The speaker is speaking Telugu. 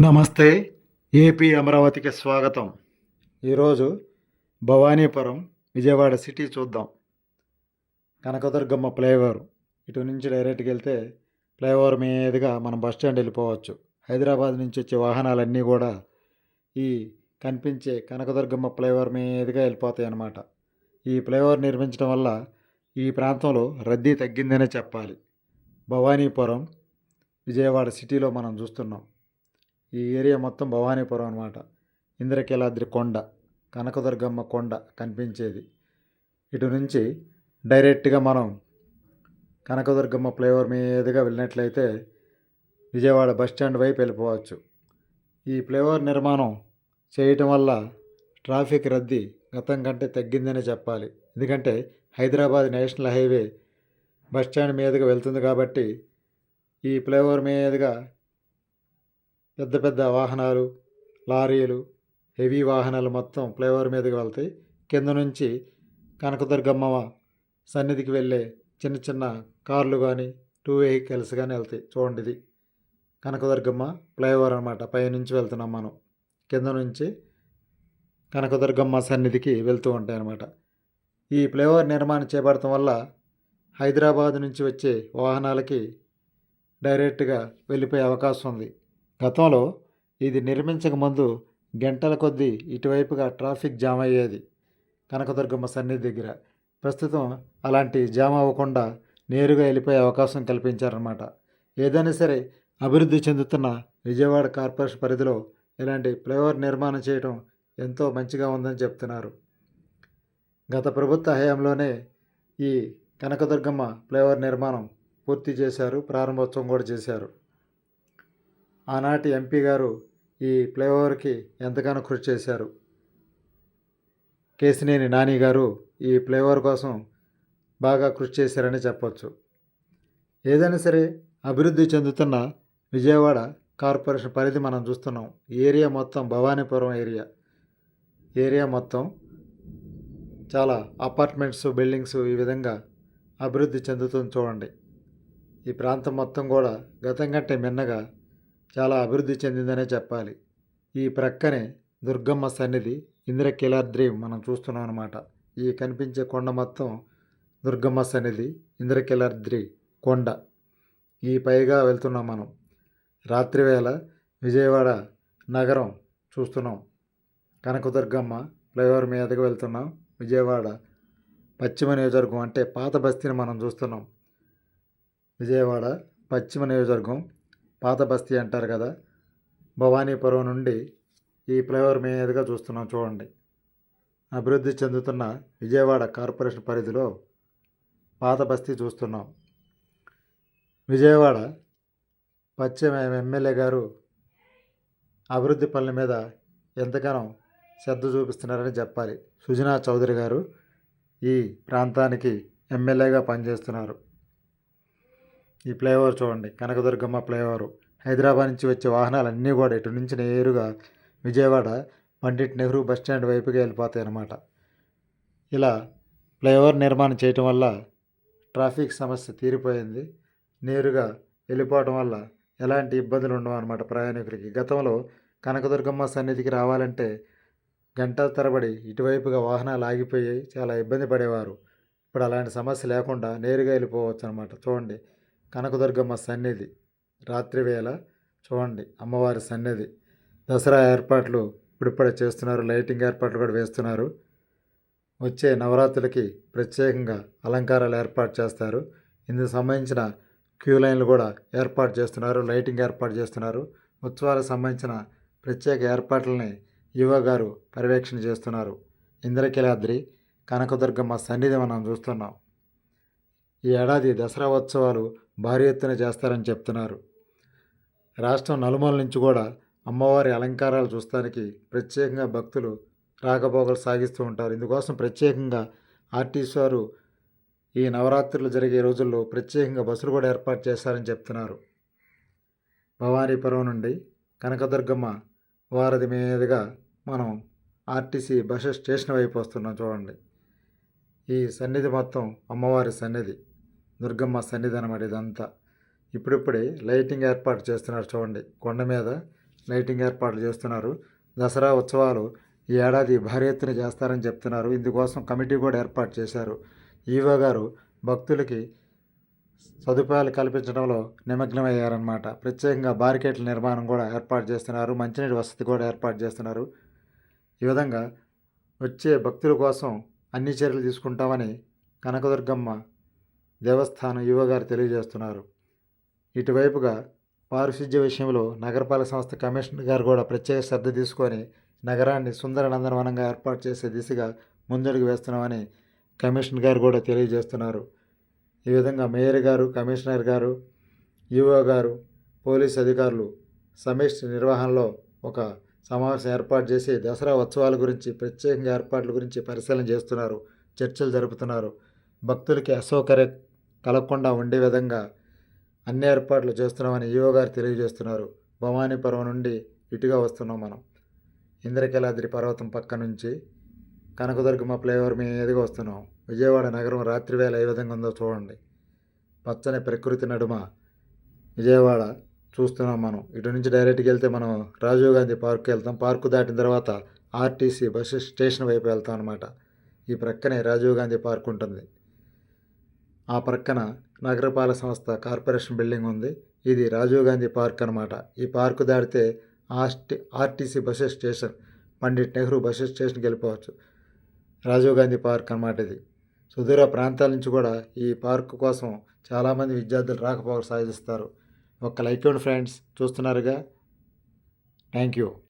నమస్తే ఏపీ అమరావతికి స్వాగతం. ఈరోజు భవానీపురం విజయవాడ సిటీ చూద్దాం. కనకదుర్గమ్మ ఫ్లైఓవర్ ఇటు నుంచి డైరెక్ట్గా వెళ్తే ఫ్లైఓవర్ మీదుగా మనం బస్ స్టాండ్ వెళ్ళిపోవచ్చు. హైదరాబాద్ నుంచి వచ్చే వాహనాలన్నీ కూడా ఈ కనిపించే కనకదుర్గమ్మ ఫ్లైఓవర్ మీదుగా వెళ్ళిపోతాయి అన్నమాట. ఈ ఫ్లైఓవర్ నిర్మించడం వల్ల ఈ ప్రాంతంలో రద్దీ తగ్గిందనే చెప్పాలి. భవానీపురం విజయవాడ సిటీలో మనం చూస్తున్నాం. ఈ ఏరియా మొత్తం భవానీపురం అనమాట ఇంద్రకీలాద్రి కొండ కనకదుర్గమ్మ కొండ కనిపించేది. ఇటు నుంచి డైరెక్ట్గా మనం కనకదుర్గమ్మ ఫ్లైఓవర్ మీదుగా వెళ్ళినట్లయితే విజయవాడ బస్ స్టాండ్ వైపు వెళ్ళిపోవచ్చు. ఈ ఫ్లైఓవర్ నిర్మాణం చేయటం వల్ల ట్రాఫిక్ రద్దీ గతం కంటే తగ్గిందనే చెప్పాలి. ఎందుకంటే Hyderabad national highway bus stand మీదుగా వెళ్తుంది కాబట్టి ఈ ఫ్లైఓవర్ మీదుగా పెద్ద పెద్ద వాహనాలు లారీలు హెవీ వాహనాలు మొత్తం ఫ్లైఓవర్ మీదకి వెళ్తాయి. కింద నుంచి కనకదుర్గమ్మ సన్నిధికి వెళ్ళే చిన్న చిన్న కార్లు కానీ టూ వెహికల్స్ కానీ వెళ్తాయి. చూడండి ఇది. కనకదుర్గమ్మ ఫ్లైఓవర్ అనమాట పైనుంచి వెళ్తున్నాం మనం. కింద నుంచి కనకదుర్గమ్మ సన్నిధికి వెళ్తూ ఉంటాయి అనమాట ఈ ఫ్లైఓవర్ నిర్మాణం చేపడటం వల్ల హైదరాబాద్ నుంచి వచ్చే వాహనాలకి డైరెక్ట్గా వెళ్ళిపోయే అవకాశం ఉంది. గతంలో ఇది నిర్మించక ముందు గంటల కొద్దీ ఇటువైపుగా ట్రాఫిక్ జామ్ అయ్యేది. కనకదుర్గమ్మ సన్నిధి దగ్గర. ప్రస్తుతం అలాంటి జామ్ అవ్వకుండా నేరుగా వెళ్ళిపోయే అవకాశం కల్పించారన్నమాట. ఏదైనా సరే అభివృద్ధి చెందుతున్న విజయవాడ కార్పొరేషన్ పరిధిలో ఇలాంటి ఫ్లైఓవర్ నిర్మాణం చేయడం ఎంతో మంచిగా ఉందని చెప్తున్నారు. గత ప్రభుత్వ హయాంలోనే ఈ కనకదుర్గమ్మ ఫ్లైఓవర్ నిర్మాణం పూర్తి చేశారు ప్రారంభోత్సవం కూడా చేశారు. ఆనాటి ఎంపీ గారు ఈ ఫ్లైఓవర్కి ఎంతగానో కృషి చేశారు. కేసినేని నాని గారు ఈ ఫ్లైఓవర్ కోసం బాగా కృషి చేశారని చెప్పొచ్చు. ఏదైనా సరే అభివృద్ధి చెందుతున్న విజయవాడ కార్పొరేషన్ పరిధి మనం చూస్తున్నాం. ఏరియా మొత్తం భవానీపురం ఏరియా. ఏరియా మొత్తం చాలా అపార్ట్మెంట్స్ బిల్డింగ్స్ ఈ విధంగా అభివృద్ధి చెందుతుంది చూడండి. ఈ ప్రాంతం మొత్తం కూడా గతం కంటే మిన్నగా చాలా అభివృద్ధి చెందిందనే చెప్పాలి. ఈ ప్రక్కనే దుర్గమ్మ సన్నిధి ఇంద్రకీలాద్రి మనం చూస్తున్నాం అనమాట ఈ కనిపించే కొండ మొత్తం దుర్గమ్మ సన్నిధి ఇంద్రకీలాద్రి కొండ. ఈ పైగా వెళ్తున్నాం మనం. రాత్రివేళ విజయవాడ నగరం చూస్తున్నాం. కనకదుర్గమ్మ ఫ్లైఓవర్ మీదకి వెళ్తున్నాం. విజయవాడ పశ్చిమ నియోజకవర్గం అంటే పాత బస్తీని మనం చూస్తున్నాం. విజయవాడ పశ్చిమ నియోజకవర్గం పాత బస్తీ అంటారు కదా భవానీపురం నుండి ఈ ఫ్లైఓవర్ మీదుగా చూస్తున్నాం చూడండి. అభివృద్ధి చెందుతున్న విజయవాడ కార్పొరేషన్ పరిధిలో పాత బస్తీ చూస్తున్నాం. విజయవాడ పశ్చిమ ఎమ్మెల్యే గారు అభివృద్ధి పనుల మీద ఎంతగానో శ్రద్ధ చూపిస్తున్నారని చెప్పాలి. సుజనా చౌదరి గారు ఈ ప్రాంతానికి ఎమ్మెల్యేగా పనిచేస్తున్నారు. ఈ ఫ్లైఓవర్ చూడండి. కనకదుర్గమ్మ ఫ్లైఓవర్ హైదరాబాద్ నుంచి వచ్చే వాహనాలన్నీ కూడా ఇటు నుంచి నేరుగా విజయవాడ పండిట్ నెహ్రూ బస్ స్టాండ్ వైపుకి వెళ్ళిపోతాయి అన్నమాట. ఇలా ఫ్లైఓవర్ నిర్మాణం చేయటం వల్ల ట్రాఫిక్ సమస్య తీరిపోయింది. నేరుగా వెళ్ళిపోవటం వల్ల ఎలాంటి ఇబ్బందులు ఉండవు అన్నమాట ప్రయాణికులకి. గతంలో కనకదుర్గమ్మ సన్నిధికి రావాలంటే గంటల తరబడి ఇటువైపుగా వాహనాలు ఆగిపోయి చాలా ఇబ్బంది పడేవారు. ఇప్పుడు అలాంటి సమస్య లేకుండా నేరుగా వెళ్ళిపోవచ్చు అనమాట చూడండి. కనకదుర్గమ్మ సన్నిధి. రాత్రివేళ చూడండి అమ్మవారి సన్నిధి. దసరా ఏర్పాట్లు ఇప్పుడిప్పుడే చేస్తున్నారు. లైటింగ్ ఏర్పాట్లు కూడా వేస్తున్నారు. వచ్చే నవరాత్రులకి ప్రత్యేకంగా అలంకారాలు ఏర్పాటు చేస్తారు. ఇందుకు సంబంధించిన క్యూ లైన్లు కూడా ఏర్పాటు చేస్తున్నారు. లైటింగ్ ఏర్పాటు చేస్తున్నారు. ఉత్సవాలకు సంబంధించిన ప్రత్యేక ఏర్పాట్లని యువ గారు పర్యవేక్షణ చేస్తున్నారు. ఇంద్రకీలాద్రి కనకదుర్గమ్మ సన్నిధి మనం చూస్తున్నాం. ఈ ఏడాది దసరా ఉత్సవాలు భారీ ఎత్తున చేస్తారని చెప్తున్నారు. రాష్ట్రం నలుమూల నుంచి కూడా అమ్మవారి అలంకారాలు చూస్తానికి ప్రత్యేకంగా భక్తులు రాకపోకలు సాగిస్తూ ఉంటారు. ఇందుకోసం ప్రత్యేకంగా ఆర్టీసీ వారు ఈ నవరాత్రులు జరిగే రోజుల్లో ప్రత్యేకంగా బస్సులు కూడా ఏర్పాటు చేస్తారని చెప్తున్నారు. భవానీపురం నుండి కనకదుర్గమ్మ వారధి మీదుగా మనం ఆర్టీసీ బస్సు స్టేషన్ వైపు వస్తున్నాం చూడండి. ఈ సన్నిధి మొత్తం అమ్మవారి సన్నిధి. దుర్గమ్మ సన్నిధానం అనమాట ఇదంతా ఇప్పుడిప్పుడే లైటింగ్ ఏర్పాటు చేస్తున్నారు చూడండి. కొండ మీద లైటింగ్ ఏర్పాట్లు చేస్తున్నారు. దసరా ఉత్సవాలు ఈ ఏడాది భారీ ఎత్తున చేస్తారని చెప్తున్నారు. ఇందుకోసం కమిటీ కూడా ఏర్పాటు చేశారు. ఈవో గారు భక్తులకి సదుపాయాలు కల్పించడంలో నిమగ్నమయ్యారన్నమాట. ప్రత్యేకంగా బారికేట్ల నిర్మాణం కూడా ఏర్పాటు చేస్తున్నారు. మంచినీటి వసతి కూడా ఏర్పాటు చేస్తున్నారు. ఈ విధంగా వచ్చే భక్తుల కోసం అన్ని చర్యలు తీసుకుంటామని కనకదుర్గమ్మ దేవస్థానం యువగారు గారు తెలియజేస్తున్నారు. ఇటువైపుగా పారిశుధ్య విషయంలో నగరపాలక సంస్థ కమిషనర్ గారు కూడా ప్రత్యేక శ్రద్ధ తీసుకొని నగరాన్ని సుందర నందనవనంగా ఏర్పాటు చేసే దిశగా ముందడుగు వేస్తున్నామని కమిషనర్ గారు కూడా తెలియజేస్తున్నారు. ఈ విధంగా మేయర్ గారు కమిషనర్ గారు ఈఓ గారు పోలీస్ అధికారులు సమిష్టి నిర్వహణలో ఒక సమావేశం ఏర్పాటు చేసి దసరా ఉత్సవాల గురించి ప్రత్యేకంగా ఏర్పాట్ల గురించి పరిశీలన చేస్తున్నారు చర్చలు జరుపుతున్నారు. భక్తులకి అసౌకర్య కలగకుండా ఉండే విధంగా అన్ని ఏర్పాట్లు చేస్తున్నామని ఈవో గారు తెలియజేస్తున్నారు. భవానీపురం నుండి ఇటుగా వస్తున్నాం మనం. ఇంద్రకీలాద్రి పర్వతం పక్క నుంచి కనకదుర్గమ్మ ఫ్లైఓవర్ మీదుగా వస్తున్నాం. విజయవాడ నగరం రాత్రివేళ ఏ విధంగా ఉందో చూడండి. పచ్చని ప్రకృతి నడుమ విజయవాడ చూస్తున్నాం మనం. ఇటు నుంచి డైరెక్ట్గా వెళ్తే మనం రాజీవ్ గాంధీ పార్క్కి వెళ్తాం. పార్కు దాటిన తర్వాత ఆర్టీసీ బస్సు స్టేషన్ వైపు వెళ్తాం అనమాట ఈ ప్రక్కనే రాజీవ్ గాంధీ పార్క్ ఉంటుంది. ఆ ప్రక్కన నగరపాలక సంస్థ కార్పొరేషన్ బిల్డింగ్ ఉంది. ఇది రాజీవ్ గాంధీ పార్క్ అనమాట ఈ పార్కు దాటితే RT RTC bus station Pandit Nehru bus స్టేషన్కి వెళ్ళిపోవచ్చు. రాజీవ్ గాంధీ పార్క్ అన్నమాట ఇది. సుదూర ప్రాంతాల నుంచి కూడా ఈ పార్కు కోసం చాలామంది విద్యార్థులు రాకపోకలు సాధిస్తారు ఒక లైక్ ఇవ్వండి ఫ్రెండ్స్. చూస్తున్నారుగా. Thank you.